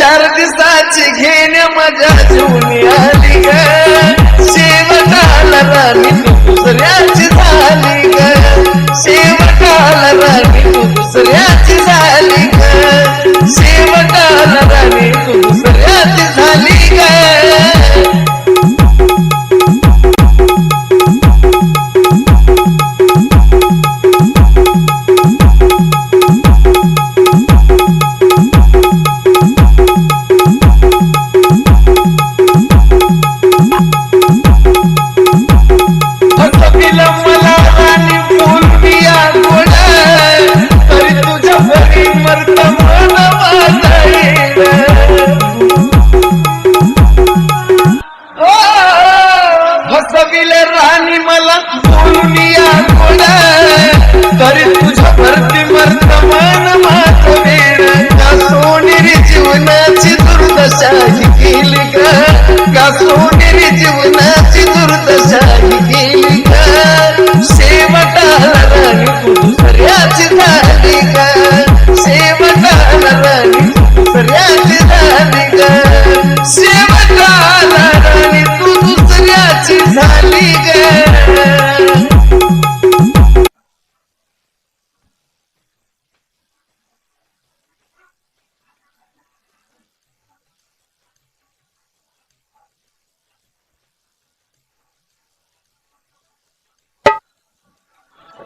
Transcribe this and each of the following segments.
चार दिवसाची घेण्या मजा जीवनी आली शेवटाला दुसऱ्याची झाली. मला बोलून या गोडा तरी तुझ्या भरती मर्तमान माझ वेळ सोनेरी जीवनाची दुर्दशा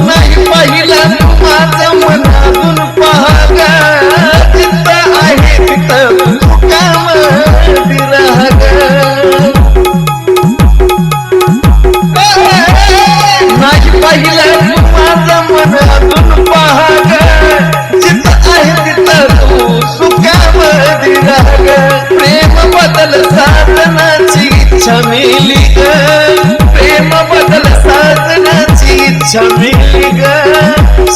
नाही पाहिला माझं मन मी ग.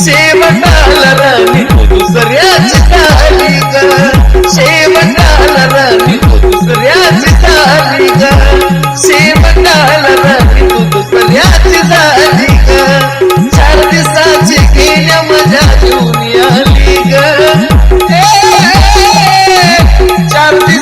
शेवटाला राणी दुसऱ्याच खाली ग. शेवटाला राणी दुसऱ्याच झाली ग. शेवटाला राणी तू दुसऱ्याच झाली ग. चार दिवसाची गेल्या मजा घेऊन आली ग. चार दिवस